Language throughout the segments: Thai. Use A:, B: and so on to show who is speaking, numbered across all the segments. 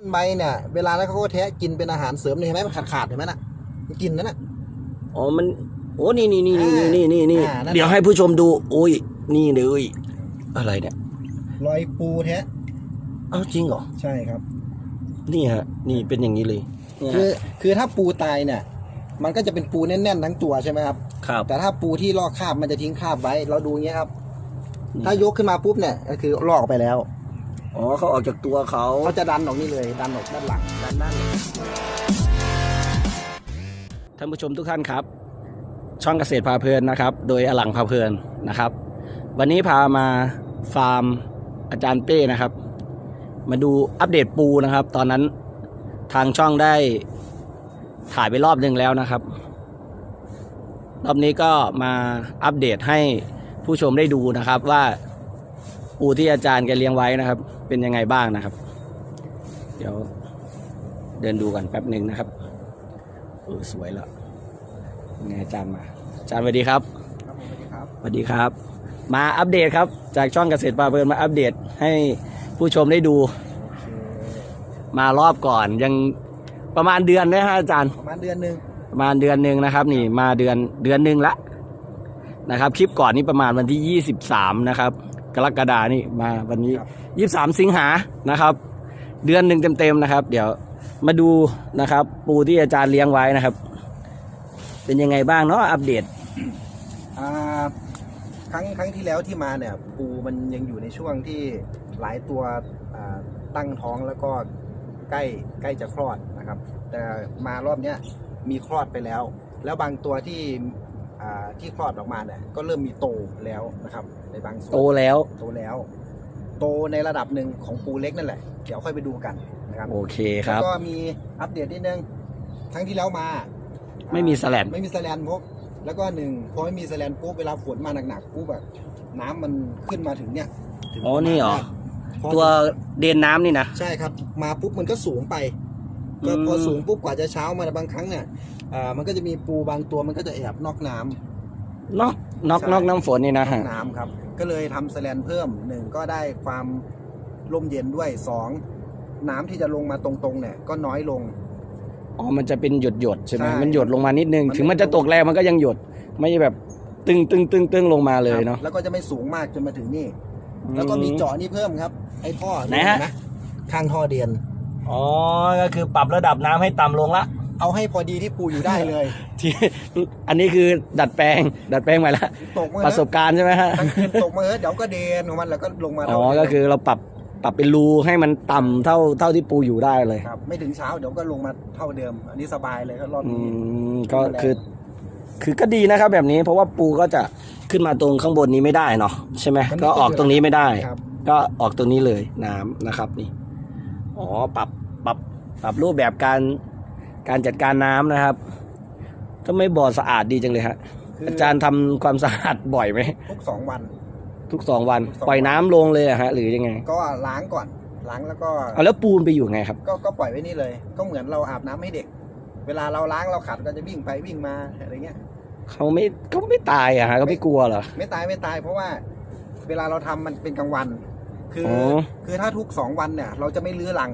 A: ต้นใบเนี่ยเวลาแล้วเขาก็แทะกินเป็นอาหารเสริมเนี่ยเห็นไหมมันขาดขาดๆเห็นไหมน่ะมันกินนั่นน่ะ
B: อ๋อมันโอ้นี่นี่นี่นี่
A: อ่า
B: นี่นี่นี่
A: อ่านั่น
B: เดี๋ยวให้ผู้ชมดู โอ้ย นี่เลยอะไรเนี่ย
A: รอยปูแทะ
B: เอ้าจริงเหรอ
A: ใช่ครับ
B: นี่ฮะ นี่เป็นอย่างนี้เลยเนี่ย
A: คือคือถ้าปูตายเนี่ยมันก็จะเป็นปูแน่นๆทั้งตัวใช่ไหมครับ
B: ครับ
A: แต่ถ้าปูที่ลอกคราบมันจะทิ้งคราบไว้ เราดูอย่างเงี้ยครับ
B: นี่
A: ถ้ายกขึ้นมาปุ๊บเนี่ย ก็คือลอกออกไปแล้ว
B: อ๋อเขาออกจากตัวเขา
A: เขาจะดันออกนี่เลยดันออกด้านหลังดันด้านหลัง
B: ท่านผู้ชมทุกท่านครับ ช่องเกษตรพาเพลินนะครับ โดยอลังพาเพลินนะครับ วันนี้พามาฟาร์มอาจารย์เป้นะครับ มาดูอัปเดตปูนะครับ ตอนนั้นทางช่องได้ถ่ายไปรอบหนึ่งแล้วนะครับ รอบนี้ก็มาอัปเดตให้ผู้ชมได้ดูนะครับว่า ปูที่อาจารย์แกเลี้ยงไว้นะครับ เป็นยังไงบ้างนะครับ เดี๋ยวเดินดูกันแป๊บหนึ่งนะครับเออสวยแล้วไงอาจารย์มาอาจารย์สวัสดีครับ
A: ครับผมสวัสดีครับ
B: สวัสดีครับ มาอัปเดตครับ จากช่องเกษตรปลาเพลินมาอัปเดตให้ผู้ชมได้ดู มารอบก่อนยังประมาณเดือนนะฮะอาจารย์
A: ประมาณเดือนหนึ่ง
B: ประมาณเดือนหนึ่งนะครับ นี่มาเดือนเดือนหนึ่งละนะครับ คลิปก่อนนี้ประมาณวันที่ 23 นะครับ กรกฎานี่มาวันนี้23สิงหานะครับ เดือนหนึ่งเต็มๆนะครับ เดี๋ยวมาดูนะครับ ปูที่อาจารย์เลี้ยงไว้นะครับ เป็นยังไงบ้างเนาะอัปเดต
A: อ่าครั้งครั้งที่แล้วที่มาเนี่ย ปูมันยังอยู่ในช่วงที่หลายตัวอ่าตั้งท้องแล้วก็ใกล้ใกล้จะคลอดนะครับ แต่มารอบเนี้ยมีคลอดไปแล้ว แล้วบางตัวที่อ่า ที่คลอดออกมาเนี่ยก็เริ่มมีโตแล้วนะครับ ในบางส่วน
B: โตแล้ว
A: โตแล้ว โตในระดับหนึ่งของปูเล็กนั่นแหละ เดี๋ยวค่อยไปดูกันนะครับ
B: โอเคค
A: แล้ว
B: รับ
A: ก็มีอัปเดตนิดนึงครั้งที่แล้วมา
B: ไม่มีแสลน
A: ไม่มีแสแลนพบแล้วก็หนึ่งพอไม่มีแสแลนปุ๊บเวลาฝนมาหนักๆปุ๊บแบบน้ำมันขึ้นมาถึงเนี่ยถึง
B: อ๋อนี่เหรอ
A: พอ
B: ตัวเดนน้ำนี่นะ
A: ใช่ครับ มาปุ๊บมันก็สูงไป ก็
B: อืม
A: พอสูงปุ๊บกว่าจะเช้ามาบางครั้งเนี่ย อ่ามันก็จะมีปูบางตัวมันก็จะแอบนอกน้ำ
B: นอกนอก
A: ใช่
B: นอกน้ำฝนนี่นะ
A: นอ
B: ฮะ
A: กน้ำครับ ก็เลยทำแสแลนเพิ่มหนึ่งก็ได้ความร่มเย็นด้วยสองน้ำที่จะลงมาตรงๆเนี่ย ก็น้อยลง
B: อ๋อ มันจะเป็นหยดหยดๆใช่ไหม
A: ใช่
B: มันหยดลงมานิดนึง
A: มัน
B: ถึงมันจะตกแรงมันก็ยังหยด ไม่ใช่แบบตึงตึงตึงตึงลงมาเลยเนาะ
A: แล้วก็จะไม่สูงมากจนมาถึงนี่ แล้วก็มีเจาะนี่เพิ่มครับ ไอ้ท่อ
B: ไหนฮะ
A: เมข้างท่อเดียน
B: อ๋อ ก็คือปรับระดับน้ำให้ต่ำลงละ
A: เอาให้พอดีที่ปูอยู่ได้เลย
B: ที่อันนี้คือดัดแปลง ดัดแปลงใหม่ละ
A: ตกมา
B: ประสบการณ์ใช่ไหมฮะ
A: ทั้งคืนตกมาเออเดี๋ยวก็เดนของมันแล้วก็ลงมา
B: อ๋อ
A: เท่าเดิม
B: ก็คือเราปรับปรับเป็นรูให้มันต่ำเท่าเท่าที่ปูอยู่ได้เลย
A: ครับ ไม่ถึงเช้าเดี๋ยวก็ลงมาเท่าเดิม อันนี้สบายเลยก็รอบ
B: อื
A: นี้
B: มก็คือคือก็ดีนะครับแบบนี้เพราะว่าปูก็จะขึ้นมาตรงข้างบนนี้ไม่ได้เนาะใช่ไหมก็ออกตรงนี้ไม่ได้
A: ครับ
B: ก็ออกตรงนี้เลยน้ำนะครับนี่อ๋อปรับปรับปรับรูปแบบการ การจัดการน้ำนะครับทำไมบ่อสะอาดดีจังเลยฮะ
A: คือ
B: อาจารย์ทำความสะอาดบ่อยไหม
A: ทุกสองวัน
B: ทุกสองวัน
A: ทุกสองวัน
B: ปล่อยน้ำลงเลยอะฮะหรือยังไง
A: ก็ล้างก่อนล้างแล้วก็
B: เอาแล้วปูนไปอยู่ไงครับ
A: ก็ก็ปล่อยไว้นี่เลย ก็เหมือนเราอาบน้ำให้เด็ก เวลาเราล้างเราขัดก็จะวิ่งไปวิ่งมาอะไรเงี้ย
B: เขาไม่เขาไม่ตายอะฮะเขาไม่กลัวเหรอ
A: ไม่ตายไม่ตายเพราะว่าเวลาเราทำมันเป็นกลางวัน คืออ
B: อ
A: คือถ้าทุกสองวันเนี่ย เราจะไม่ลื้อรัง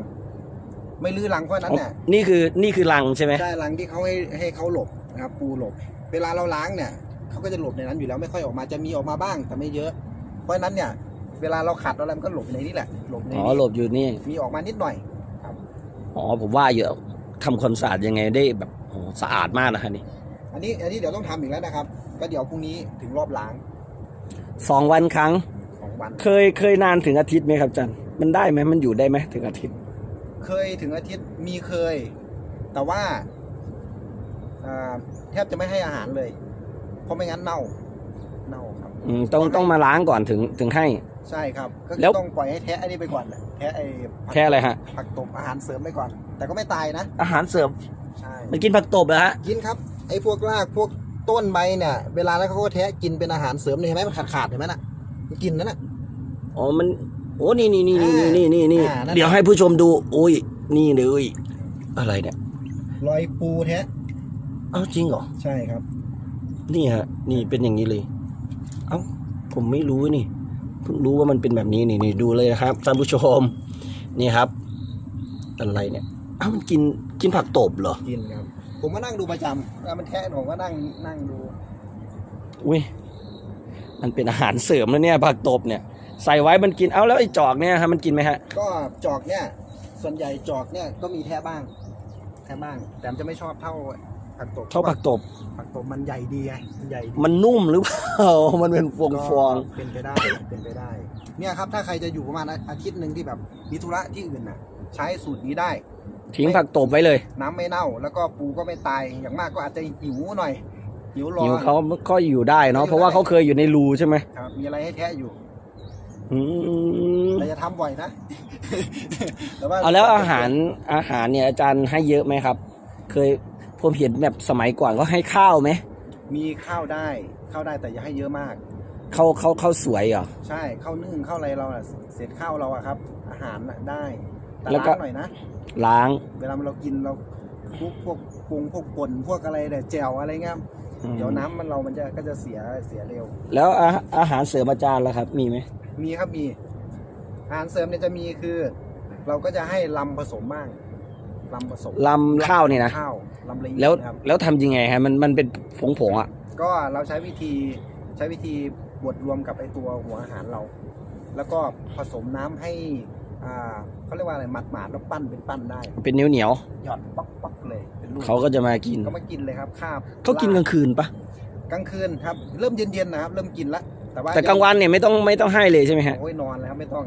A: ไม่ลื้อรังเพราะฉะนั้นเนี่ย
B: นี่คือนี่คือรังใช่ไหม
A: ใช่รังที่เขาให้ให้เขาหลบนะครับปูหลบ เวลาเราล้างเนี่ยเขาก็จะหลบในนั้นอยู่แล้วไม่ค่อยออกมาจะมีออกมาบ้างแต่ไม่เยอะ เพราะฉะนั้นเนี่ย เวลาเราขัดอะไรมันก็หลบในนี้แหละหลบใน
B: อ๋อ
A: นี้
B: หลบอยู่นี่
A: มีออกมานิดหน่อย
B: อ๋อผมว่าเยอะทำความสะอาดยังไงได้แบบโอ้สะอาดมากนะฮะนี่
A: อันนี้อันนี้เดี๋ยวต้องทำอีกแล้วนะครับ ก็เดี๋ยวพรุ่งนี้ถึงรอบล้าง
B: สองวันครั้ง
A: สองวัน
B: เคยเคยนานถึงอาทิตย์ไหมครับอาจันมันได้ไหมมันอยู่ได้ไหมถึงอาทิตย์
A: เคยถึงอาทิตย์มีเคย แต่ว่าอ่าแทบจะไม่ให้อาหารเลย เพราะไม่งั้นเน่า เน่าครับ
B: อืมต้องต้องมาล้างก่อนถึงถึงให้
A: ใช่ครับ ก็คื
B: แล้
A: อ
B: ว
A: ต้องปล่อยให้แทะไอ้นี่ไปก่อนน่ะแทะไอ้ผัก
B: แค่อะไรฮะ
A: ผักตบอาหารเสริมไปก่อน แต่ก็ไม่ตายนะ
B: อาหารเสริม
A: ใช่
B: มันกินผักตบเหรอฮะ
A: กินครับไอ้พวกรากพวกต้นใบเนี่ย เวลาแล้วเขาก็แทะกินเป็นอาหารเสริมเนี่ยเห็นไหมมันขาดขาดๆเห็นไหมน่ะมันกินนั่นน่ะ
B: อ๋อมัน โอ้นี่นี่นี่นี่
A: อ่า
B: นี่นี่นี่
A: อ่านั่น
B: เดี๋ยวให้ผู้ชมดูโอ้ยนี่เลยอะไรเนี่ย
A: รอยปูแทะ
B: เอ้าจริงเหรอ
A: ใช่ครับ
B: นี่ฮะ นี่เป็นอย่างนี้เลย เอ้าผมไม่รู้นี่เพิ่งรู้ว่ามันเป็นแบบนี้นี่นี่ดูเลยนะครับท่านผู้ชม นี่ครับ อะไรเนี่ยอ้าวมันกินกินผักตบเหรอ
A: กินครับ ผมก็นั่งดูประจำเวลามันแทะผมก็นั่งนั่งดู
B: อุ้ยมันเป็นอาหารเสริมแล้วเนี่ยผักตบเนี่ย ใส่ไว้มันกินเอาแล้วไอ้จอกเนี่ยครับมันกินไหมฮะ
A: ก็จอกเนี่ย ส่วนใหญ่จอกเนี่ยก็มีแทะบ้าง แทะบ้าง แต่มันจะไม่ชอบเท่าผักตบ
B: เท่าผักตบ
A: ผักตบมันใหญ่ดีไงมันใหญ่ดี
B: มันนุ่มหรือเปล่า มันเป็นฟองฟอง
A: ก็เป็นไปได้เป็นไปได้ เนี่ยครับถ้าใครจะอยู่ประมาณอาอาทิตย์หนึ่งที่แบบมีธุระที่อื่นน่ะ ใช้สูตรนี้ได้
B: ทิ้งผักตบไว้เลย
A: น้ำไม่เน่า แล้วก็ปูก็ไม่ตายอย่างมากก็อาจจะหิวหน่อยหิวรอ
B: หิวเขาก็อยู่ได้เนาะเพราะว่าเขาเคยอยู่ในรูใช่ไหม
A: ครับมีอะไรให้แทะอยู่
B: อืม
A: แต่จะทำบ่อยนะ แต่ว่า
B: เอาแล้วอาหารอาหารเนี่ยอาจารย์ให้เยอะไหมครับ เคยผมเห็นแบบสมัยก่อนก็ให้ข้าวไหม
A: มีข้าวได้ข้าวได้แต่อย่าให้เยอะมาก
B: ข้าวข้าวข้าวสวยเหรอ
A: ใช่ข้าวนึ่งข้าวอะไรเราอะเศษข้าวเราอะครับ อาหารน่ะได้แต่
B: แล้วก็
A: ล้างหน่อยนะ
B: ล้าง
A: เวลาเรากินเราพวกพวกปรุงพวกป่นพวกอะไรแต่แจ่วอะไรเงี้ย
B: อืม
A: เดี๋ยวน้ำมันเรามันจะก็จะเสียเสียเร็ว
B: แล้วอาอาหารเสริมอาจารย์ล่ะครับ มีไหม
A: มีครับมี อาหารเสริมเนี่ยจะมีคือ เราก็จะให้ลำผสมบ้างลำผสม
B: ลำข้าวเนี่ยนะ
A: ข้าวลำละเอียด
B: แล้ว
A: นะครับ
B: แล้วทำยังไงฮะมันมันเป็นผงผงๆอะ
A: ก็เราใช้วิธีใช้วิธีบดรวมกับไอตัวหัวอาหารเรา แล้วก็ผสมน้ำให้อ่าเขาเรียกว่าอะไรหมาดหมาดๆแล้วปั้นเป็นปั้นได้
B: เป็นเหนียวเหนียว
A: หย่อนปักปักเลยเป็นลูก
B: ๆเขาก็จะมากิน
A: ก็มากินเลยครับคาบ
B: เขากินกลางคืนปะ
A: กลางคืนครับ เริ่มเย็นๆนะครับ เริ่มกินละ แต่ว่า
B: แต่กลางวันเนี่ยไม่ต้องไม่ต้องให้เลยใช่ไหมฮะ
A: โอ้ยนอนแล้วครับไม่ต้อง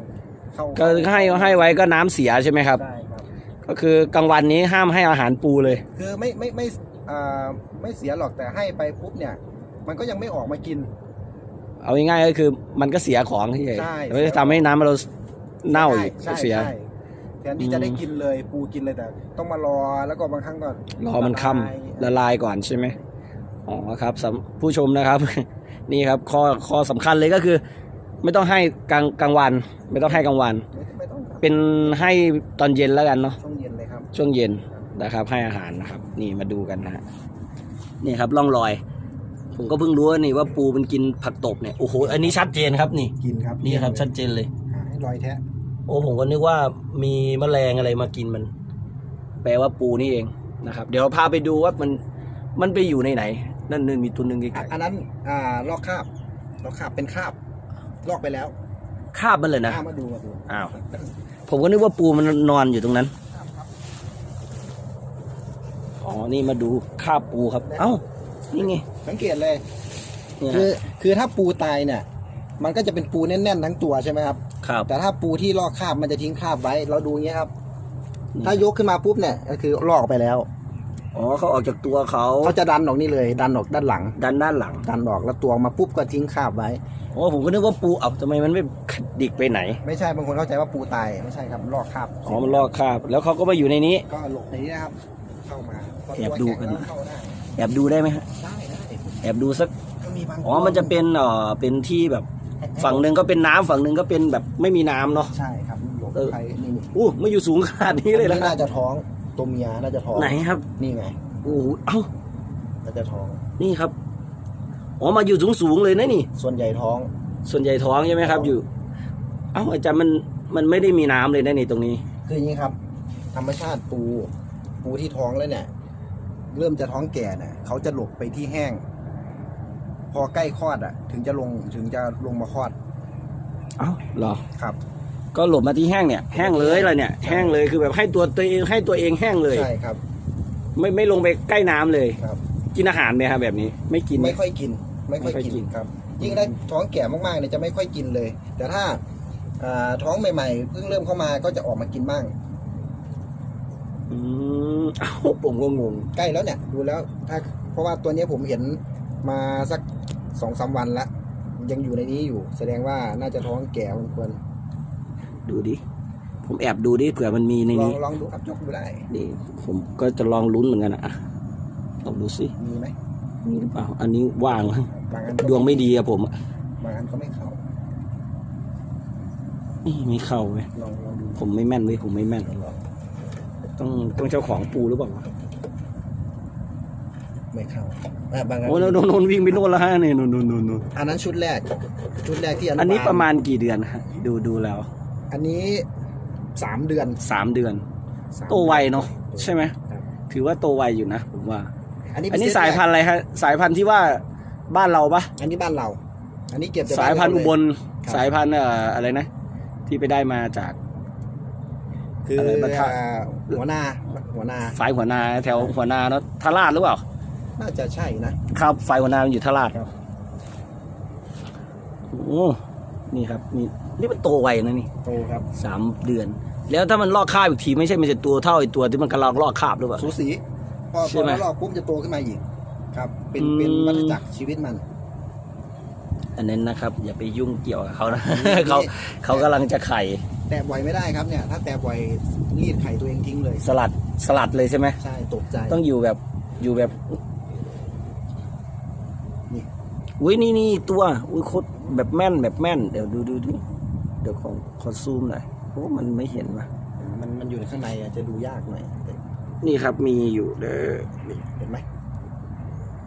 A: เข้า
B: ก็ให้ให้ไว้ก็น้ำเสียใช่ไหมครับ
A: ได้ครับ
B: ก็คือกลางวันนี้ห้ามให้อาหารปูเลย
A: คือไม่ไม่ไม่อ่าไม่เสียหรอกแต่ให้ไปปุ๊บเนี่ย มันก็ยังไม่ออกมากิน
B: เอาง่ายๆก็คือมันก็เสียของที่
A: ใช่
B: ไม่ได้ทำให้น้ำเราเน่าอีก
A: ใช่
B: เสีย
A: ใช่แทนที่จะได้กินเลยปูกินเลยแต่ ต้องมารอแล้วก็บางครั้งก็
B: รอมันค่ำละลายก่อนใช่ไหมอ๋อครับสำผู้ชมนะครับ นี่ครับข้อข้อสำคัญเลยก็คือ ไม่ต้องให้กลางกลางวัน ไม่ต้องให้กลางวัน
A: ไม่ไม่ต้องครับ
B: เป็นให้ตอนเย็นแล้วกันเนาะ
A: ช่วงเย็นเลยครับ
B: ช่วงเย็นนะครับ ให้อาหารนะครับ นี่มาดูกันนะฮะนี่ครับร่องรอย ผมก็เพิ่งรู้ว่านี่ว่าปูมันกินผักตบเนี่ยโอ้โหอันนี้ชัดเจนครับนี่
A: กินครับ
B: นี่ครับชัดเจนเลย
A: หาให้รอยแทะ
B: โอ้ผมก็นึกว่ามีแมลงอะไรมากินมัน แปลว่าปูนี่เองนะครับ เดี๋ยวพาไปดูว่ามันมันไปอยู่ในไหน นั่นนึงมีตัวหนึ่งไก
A: อะ
B: ล
A: อันนั้นอ่าลอกคราบลอกคราบเป็นคราบ ลอกไปแล้ว
B: ๆคาบมันเลยนะ
A: ข้ามาดูมาดู
B: อ้าวผมก็นึกว่าปูมันนอนอยู่ตรงนั้นอ๋อนี่มาดูคาบปูครับ เอ้านี่ไง
A: สังเกตเลย
B: เนี่ย
A: คือคือถ้าปูตายเนี่ยมันก็จะเป็นปูแน่นๆทั้งตัวใช่ไหมครับ
B: ครับ
A: แต่ถ้าปูที่ลอกคราบมันจะทิ้งคราบไว้ เราดูอย่างเงี้ยครับ
B: นี่
A: ถ้ายกขึ้นมาปุ๊บเนี่ยก็คือลอกไปแล้ว
B: อ๋อเขาออกจากตัวเขา
A: เขาจะดันออกนี่เลย ดันออกด้านหลัง
B: ดันด้านหลัง
A: ดันออกแล้วตัวออกมาปุ๊บก็ทิ้งคราบไว้
B: โอ้ผมก็นึกว่าปูเอับทำไมมันไม่ดิกไปไหน
A: ไม่ใช่บางคนเข้าใจว่าปูตายไม่ใช่ครับลอกคราบ
B: อ๋อมันลอกคราบแล้วเขาก็มาอยู่ในนี้
A: ก็หลบในนี้นะครับเข้ามาพ
B: แอบดูกัน
A: ตัวแข็งเข้าได้
B: แอบดูได้ไหมฮะ
A: ได้ได้
B: แอบดูสัก
A: ก็มีบาง
B: อ๋อมันจะเป็นเอ่อเป็นที่แบบฝั่งหนึ่งก็เป็นน้ำฝั่งหนึ่งก็เป็นแบบไม่มีน้ำเนาะ
A: ใช่ครับหลบ
B: เออ
A: ใครนี่นี่
B: อู้มาอยู่สูงขนาดนี้เลย
A: อั
B: แล้ว
A: น่าจะท้อง ตัวเมียน่าจะท้อง
B: ไหนครับ
A: นี่ไง
B: โอ้โหเอ้า
A: น่าจะท้อง
B: นี่ครับอ๋อมาอยู่สูงสูงๆเลยนะนี่
A: ส่วนใหญ่ท้อง
B: ส่วนใหญ่ท้องใช่ไหมครับ อยู่ เอ้าอาจารย์มันมันไม่ได้มีน้ำเลยนะนี่ตรงนี้
A: คืออย่างนี้ครับ ธรรมชาติปู ปูที่ท้องแล้วเนี่ย เริ่มจะท้องแก่เนี่ยเขาจะหลบไปที่แห้ง พอใกล้คลอดอะ ถึงจะลงถึงจะลงมาคลอด
B: เอ้าเหรอ
A: ครับ
B: ก็หลบมาที่แห้งเนี่ยแห้งเลยเลยเนี่ยแห้งเลยคือแบบให้ตัวตัวเองให้ตัวเองแห้งเลย
A: ใช่ครับ
B: ไม่ไม่ลงไปใกล้น้ำเลย
A: ครับ
B: กินอาหารไหมครับแบบนี้ ไม่กิน
A: ไม่ค่อยกิน ไม่ค่อย
B: ไม่ค่อยกิ
A: กิน
B: น
A: ครับ ยิ่งได้ท้องแก่มากๆเนี่ยจะไม่ค่อยกินเลย แต่ถ้าอ่าท้องใหม่ๆเพิ่งเริ่มเข้ามาก็จะออกมากินบ้าง
B: อืมเอ้าผมก็งง
A: ใกล้แล้วเนี่ยดูแล้วถ้าเพราะว่าตัวเนี้ยผมเห็นมาสักสองสามวันละยังอยู่ในนี้อยู่ แสดงว่าน่าจะท้องแก่พอควร
B: ดูดิ ผมแอบดูดิเผื่อมันมีใน
A: ลอง
B: นี้
A: ลองดูครับยกดูได้
B: นี่ผมก็จะลองลุ้นเหมือนกันอะอะลองดูสิ
A: มีไหม
B: มีหรือเปล่า อันนี้ว่างมั้ง
A: บางอันก็
B: ดวงไม่ดีอะผมอะ
A: บางอันก็ไม่เข้า
B: นี่ไม่เข้าเว้ย
A: ลองลองดู
B: ผมไม่แม่นเว้ยผมไม่แม่น
A: ลอง
B: ต้องต้องเจ้าของปูหรือเปล่าวะ
A: ไม่เข้าอะบางอัน
B: โอ้โนนโนนวิ่งไปโน่นแล้วฮะนี่โนนโนนโนนโนน
A: อันนั้นชุดแรก ชุดแรกที่อนุบาล
B: อันนี้ประมาณกี่เดือนฮะดูดูแล้ว
A: อันนี้สามเดือน
B: สามเดือน
A: สาม
B: โตไวเนาะใช่ไหม
A: ครับ
B: ถือว่าโตไวอยู่นะผมว่า
A: อันนี้
B: อันนี้
A: เป็เซต
B: สายพันธุ์อะไรฮะสายพันธุ์ที่ว่าบ้านเราปะ
A: อันนี้บ้านเรา อันนี้เก็บจก
B: สายพันธุ์อุบล
A: ครับ
B: สายพันธุ์เอ่ออะไรนะ ที่ไปได้มาจาก
A: คือ
B: อะไรปะทะ
A: อ่าหัวหน้าหัวหน้า
B: ฝ่ายหัวนาแถวหัวนาเนาะทาราชหรือเปล่า
A: น่าจะใช่นะครับ
B: ฝ่ายหัวนามันอยู่ทาราช
A: ครับ
B: โอ้นี่ครับนี่ นี่มันโตไวนะนี่
A: โตครับ
B: สามเดือน แล้วถ้ามันลอกคราบอีกทีไม่ใช่มันจะตัวเท่าไอตัวที่มันกำลังลอกคราบหรือเปล่า
A: สูสีพอ
B: ใช่
A: พอ
B: ไหม
A: เราลอกปุ๊บจะโตขึ้นมาอีก ครับ เป็น
B: อืม
A: เป็นวัฏจักรชีวิตมัน
B: อันนั้นนะครับ อย่าไปยุ่งเกี่ยวกับเขานะ
A: นี่
B: เขาเขากำลังจะไข่
A: แตะบ่อยไม่ได้ครับเนี่ย ถ้าแตะบ่อยรีดไข่ตัวเองทิ้งเลย
B: สลัดสลัดเลยใช่ไหม
A: ใช่ตกใจ
B: ต้องอยู่แบบอยู่แบบ
A: นี่
B: อุ้ยนี่นี่อีกตัวอุ้ยโคตรแบบแม่นแบบแม่น เดี๋ยวดูดูดูเดี๋ยวขอขอซูมหน่อยโอ้มันไม่เห็นว่ะ
A: มันมันอยู่ในข้างในอาจจะดูยากหน่อยแต่
B: นี่ครับมีอยู่เด้อ
A: เห็นไหม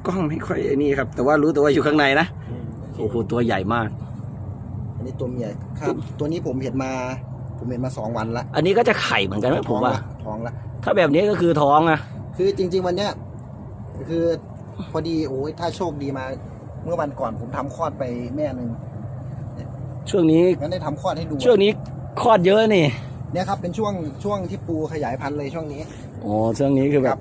B: กล้องไม่ค่อยไอ้นี่ครับ แต่ว่ารู้แต่ว่าอยู่ข้างในนะโอ้โหตัวใหญ่มาก
A: อันนี้ตัวเมียครับตัวนี้ผมเห็นมา ผมเห็นมาสองวันละ
B: อันนี้ก็จะไข่เหมือนกันไหมผมว่า
A: ท้องละ
B: ถ้าแบบนี้ก็คือท้องอะ
A: คือจริง ๆ วันเนี้ยคือพอดีโอ้ยถ้าโชคดีมา เมื่อวันก่อนผมทำคลอดไปแม่หนึ่ง
B: ช่วงนี้
A: งั้นได้ทำคลอดให้ดู
B: ช่วงนี้คลอดเยอะนี่
A: เนี่ยครับเป็นช่วงช่วงที่ปูขยายพันธุ์เลยช่วงนี้
B: โอ้ช่วงนี้คือแบ
A: ครับบ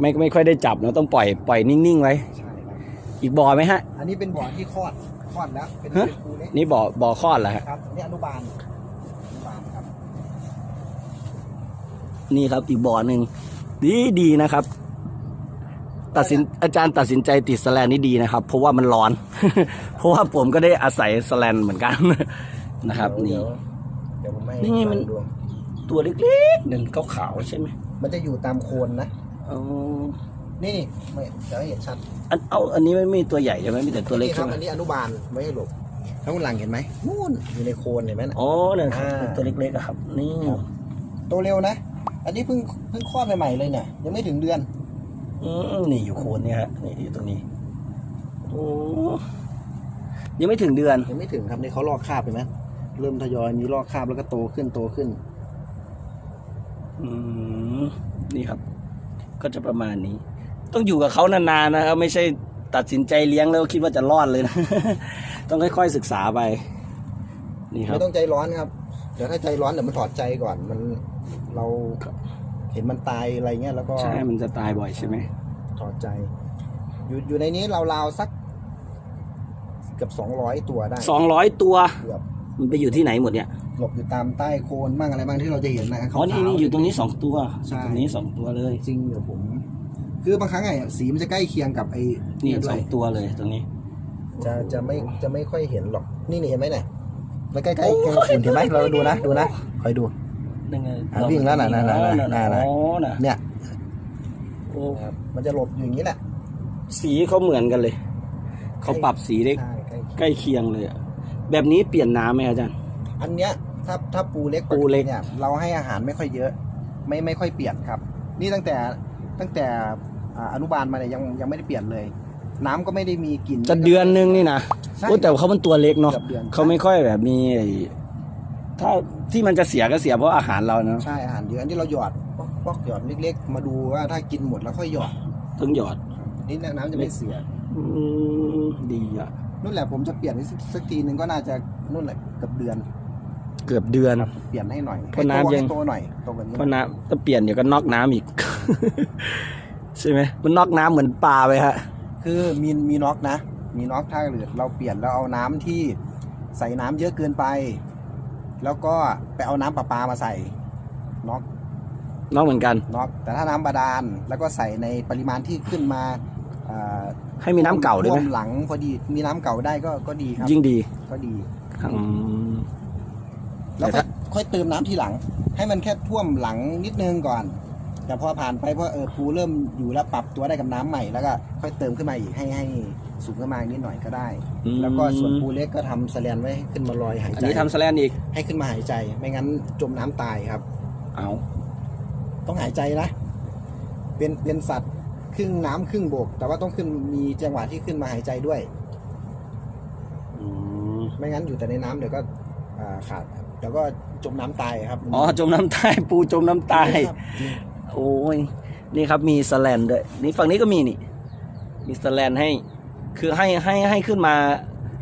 B: ไม่ไม่ค่อยได้จับเนอะต้องปล่อยปล่อยนิ่งๆไว้
A: ใช่ครับ
B: อีกบ่อไหมฮะ
A: อันนี้เป็นบ่อที่คลอดคลอดแล้วเป็น
B: ฮะ
A: เป็นปูเล็ก
B: นี่บ่อบ่อคลอดเหรอฮะ
A: ครับอันนี่อนุบาลอนุบาลครับ
B: นี่ครับอีกบ่อหนึ่งดีดีนะครับ ตัดสินอาจารย์ตัดสินใจติดสแลนนี่ดีนะครับ เพราะว่ามันร้อน เพราะว่าผมก็ได้อาศัยสแลนเหมือนกันนะครับ
A: เดี๋
B: นี่
A: ยวเดี๋ยวผมให้
B: นี่ไงมัน
A: ดู
B: ตัวเล็กๆหนึ่งขาวๆใช่ไหม
A: มันจะอยู่ตามโคนนะ
B: อ๋อ
A: นี่ไม่เดี๋ยวให้เห็นชัด
B: อันเอาอันนี้ไม่มีตัวใหญ่ใช่ไหมมีแต่ตัวเล็ก
A: นี่ค
B: ใช่
A: รับ
B: ไหม
A: อันนี้อนุบาลไม่ให้หลบข้างหลังเห็นไหมนู่นอยู่ในโคนเห็นไหมน่ะ
B: อ๋อเนี่ยครับ
A: อ่า
B: ตัวเล็กๆอะครับ นี่
A: ครับโตเร็วนะ อันนี้เพิ่งเพิ่งคลอดใหม่ๆเลยเนี่ยยังไม่ถึงเดือน
B: อืม นี่อยู่โคนเนี่ยฮะนี่อยู่ตรงนี้โอ้ยังไม่ถึงเดือน
A: ยังไม่ถึงครับนี่เขาลอกคราบเห็นไหมเริ่มทยอยมีลอกคราบแล้วก็โตขึ้นโตขึ้น
B: อืมนี่ครับ ก็จะประมาณนี้ ต้องอยู่กับเขานานๆนะครับ ไม่ใช่ตัดสินใจเลี้ยงแล้วคิดว่าจะรอดเลยนะ ต้องค่อยๆศึกษาไป นี่ครั
A: ไม่
B: บ
A: ต้องใจร้อนครับเดี๋ยวถ้าใจร้อนเดี๋ยวมันถอดใจก่อนมันเรา เห็นมันตายอะไรเงี้ยแล้วก็
B: ใช่ มันจะตายบ่อยใช่ไหม
A: ถอดใจ อยู่อยู่ในนี้ราวๆสักเกือบสองร้อยตัวได้
B: สองร้อยตัว
A: เกือบ
B: มันไปอยู่ที่ไหนหมดเนี่ย
A: หลบอยู่ตามใต้โคนบ้างอะไรบ้างที่เราจะเห็นนะ
B: อ๋อนี่นี่อยู่ตรงนี้สองตัว
A: ใช่
B: ตรงนี้สองตัวเลย
A: จริงเดี๋ยวผม คือบางครั้งไอ้สีมันจะใกล้เคียงกับไอ้
B: นี่
A: เยด้
B: ส
A: ว
B: อยงตัวเลยตรงนี้
A: จะจะไม่จะไม่ค่อยเห็นหรอก นี่นี่เห็นไหมเนี่ยแล้วใกล้ๆกันฝุ่นเห็นไหมเราดูนะดูนะคอยดู
B: นั่นไง
A: อะวิ่งแล้วน่ะน่ะน่ะน่ะน่ะน่ะ
B: อ๋อน่ะ
A: เนี่ย
B: โอ้
A: ครับมันจะหลบอยู่อย่างนี้แหละ
B: สีเขาเหมือนกันเลย เขาปรับสีได้
A: ใช่ใกล้
B: ใกล้เคียงเลยอะแบบนี้เปลี่ยนน้ำไหมอาจารย์
A: อันเนี้ยถ้าถ้าปูเล็ก
B: ปูเล็ก
A: เนี่ยเราให้อาหารไม่ค่อยเยอะ ไม่ไม่ค่อยเปลี่ยนครับ นี่ตั้งแต่ตั้งแต่อ่าอนุบาลมาเนี่ยยังยังไม่ได้เปลี่ยนเลย น้ำก็ไม่ได้มีกลิ่น
B: จะเดือนนึงนี่นะ
A: ใช่
B: โอ้แต่เขามันตัวเล็กเนาะ
A: กือบดือน
B: เขาไม่ค่อยแบบมีไอ้ ถ้าที่มันจะเสียก็เสียเพราะอาหารเราเนาะ
A: ใช่อาหารเยอะอันที่เราหยอดป๊อกป๊อกหยอดเล็กๆ มาดูว่าถ้ากินหมดแล้วค่อยหยอด
B: ต้องหยอด
A: นี่น้ำจะไม่เสีย
B: อืมดีอะ
A: นู่นแหละผมจะเปลี่ยนสักสักทีหนึ่งก็น่าจะนู่นแหละเกือบเดือน
B: เกือบเดือน
A: เปลี่ยนให้หน่อย
B: เพราะน้ำ
A: ให้โต
B: ยัง
A: ให้โตหน่อยโตกว่านี้
B: เพราะน้ำถ้าเปลี่ยนเดี๋ยวก็นอกน้ำอีก ใช่ไหมมันนอกน้ำเหมือนปลาไปฮะ
A: คือมีมีน็อกนะ มีน็อกถ้าเกิดเราเปลี่ยนแล้วเอาน้ำที่ใส่น้ำเยอะเกินไป แล้วก็ไปเอาน้ำประปามาใส่น็อก
B: นอกเหมือนกัน
A: น็อกแต่ถ้าน้ำบาดาลแล้วก็ใส่ในปริมาณที่ขึ้นมาอ่า
B: ให้มีน้ำเก่าด้วยไหม
A: ท่วหลังพอดีมีน้ำเก่าได้ก็ก็ดีครับ
B: ยิ่งดี
A: ก็ดี
B: อืม
A: แล้ว
B: แต่
A: ค่อ
B: ถ้า
A: ยค่อยเติมน้ำทีหลัง ให้มันแค่ท่วมหลังนิดนึงก่อน แต่พอผ่านไปเพราะเออปูเริ่มอยู่แล้วปรับตัวได้กับน้ำใหม่แล้วก็ค่อยเติมขึ้นมาอีกให้ให้ สูงขึ้นมาอีกนิดหน่อยก็ได้
B: อืม
A: แล้วก็ส่วนปูเล็กก็ทำสแลนไว้ให้ขึ้นมาลอยหาย
B: อัน
A: ใจ
B: นี้ทำสแลนอีก
A: ให้ขึ้นมาหายใจ ไม่งั้นจมน้ำตายครับ
B: เอา
A: ต้องหายใจนะ เป็นเป็นสัตว์ครึ่งน้ำครึ่งบก แต่ว่าต้องขึ้นมีจังหวะที่ขึ้นมาหายใจด้วย
B: อืม
A: ไม่งั้นอยู่แต่ในน้ำเดี๋ยวก็อ่าขาดเดี๋ยวก็จมน้ำตายครับ
B: อ๋อจมน้ำตายปูจมน้ำตาย
A: ครับจริง
B: โอ้ย นี่ครับมีสแลนด้วย นี่ฝั่งนี้ก็มีนี่ มีสแลนให้ คือให้ให้ให้ขึ้นมา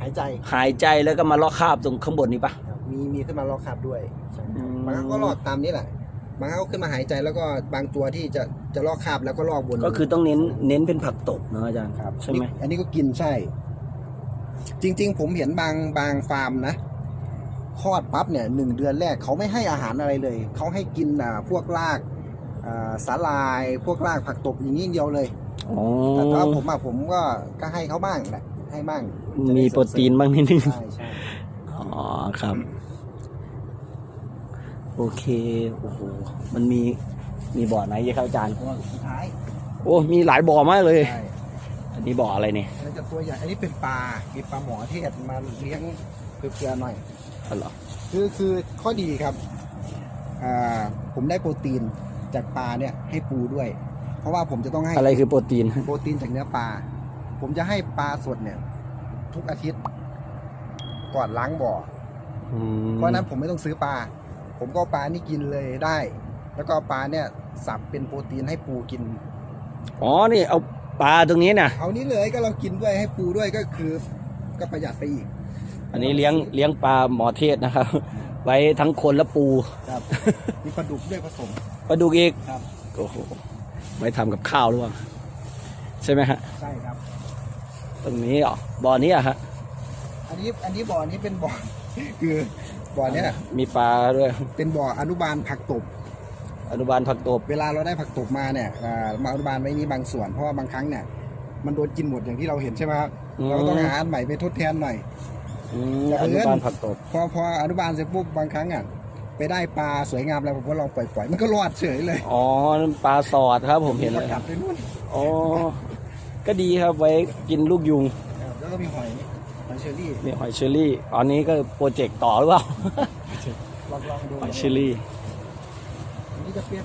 A: หายใจ
B: หายใจแล้วก็มาลอกคราบตรงข้างบนนี้ปะ
A: ครับมีมีขึ้นมาลอกคราบด้วยใช่ครับ
B: อืม
A: บางครั้งก็ลอกตามนี้แหละบางครั้งก็ขึ้นมาหายใจแล้วก็บางตัวที่จะจะลอกคราบแล้วก็ลอกบน
B: ก็คือต้องเน้นเน้นเป็นผักตบเนอะอาจารย์
A: ครับ
B: ใช่ไหม
A: นี่อันนี้ก็กินใช่ จริง ๆ ผมเห็นบางบางฟาร์มนะคลอดปั๊บเนี่ยหนึ่งเดือนแรกเขาไม่ให้อาหารอะไรเลย เขาให้กินอ่าพวกรากอ่าสาลาย พวกรากผักตบอย่างนี้อย่างเดียวเลย
B: อ๋อ
A: แต่ถ้าผมอะผมก็ก็ให้เขาบ้างแหละให้บ้างจะได้
B: มีโปรตีนบ้างนิดนึง
A: ใช่ใช่
B: อ๋อครับ โอเคโอ้โหมันมีมีบ่อไหนเยอะครับอาจารย์
A: ตัวสุดท้าย
B: โอ้มีหลายบ่อมากเลย
A: ใช่
B: อันนี้บ่ออะไรเนี่ย
A: อันนี้จะตัวใหญ่อันนี้เป็นปลามีปลาหมอเทศมาเลี้ยงเกลือๆหน่อย
B: อ๋อเหรอ
A: คือคือข้อดีครับอ่าผมได้โปรตีนจากปลาเนี่ยให้ปูด้วย เพราะว่าผมจะต้องให้
B: อะไรคือโปรตีน
A: โปรตีนจากเนื้อปลา ผมจะให้ปลาสดเนี่ย ทุกอาทิตย์ ก่อนล้างบ่อ
B: อืม
A: เพราะฉะนั้นผมไม่ต้องซื้อปลา ผมก็เอาปลานี่กินเลยได้ แล้วก็เอาปลาเนี่ยสับเป็นโปรตีนให้ปูกิน
B: อ๋อ นี่เอาปลาตรงนี้นะ
A: เอานี้เลยก็เรากินด้วยให้ปูด้วยก็คือ ก็ประหยัดไปอีก
B: อันนี้เลี้ยงเลี้ยงปลาหมอเทศนะครับ ไว้ทั้งคนและปู
A: ครับ มีปลาดุกด้วยผสม
B: ปลาดุกอีก
A: ครับ
B: โอ้โห ไว้ทำกับข้าวหรือเปล่าใช่ไหมฮะ
A: ใช่ครับ
B: ตรงนี้เหรอบ่อนี้อะฮะ
A: อันนี้อันนี้บ่อนี้เป็นบ่อคือบ่อเนี้ย
B: มีปลาด้วย
A: เป็นบ่ออนุบาลผักตบ
B: อนุบาลผักตบ
A: เวลาเราได้ผักตบมาเนี่ยอ่ามาอนุบาลไว้นี้บางส่วนเพราะว่าบางครั้งเนี่ยมันโดนกินหมดอย่างที่เราเห็นใช่ไหมครับ
B: อืม
A: เราก็ต้องหาอันใหม่ไปทดแทนหน่อย
B: อืม
A: แต่
B: อ
A: เอิ้น
B: นุบาลผักตบ
A: พอพออนุบาลเสร็จปุ๊บบางครั้งอะ ไปได้ปลาสวยงามแล้วผมก็ลองปล่อยปล่อยๆมันก็รอดเฉยเลย
B: อ๋อนั่นปลาสอดครับผมเห็น
A: แล้
B: แล้วว
A: กลับไปนู่น
B: อ๋อก็ดีครับไว้กินลูกยุง
A: แล้วก็มีหอยหอยเชอรี่
B: มีหอยเชอรี่อันนี้ก็โปรเจกต์ต่อหรือเปล่า
A: ลองลองดู
B: หอยเชอรี่
A: อันนี้จะเป็น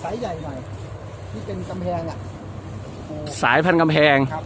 A: ไซส์ใหญ่หน่อยที่เป็นกำแพงอะปู
B: สายพันธุ์กำแพง
A: ครับ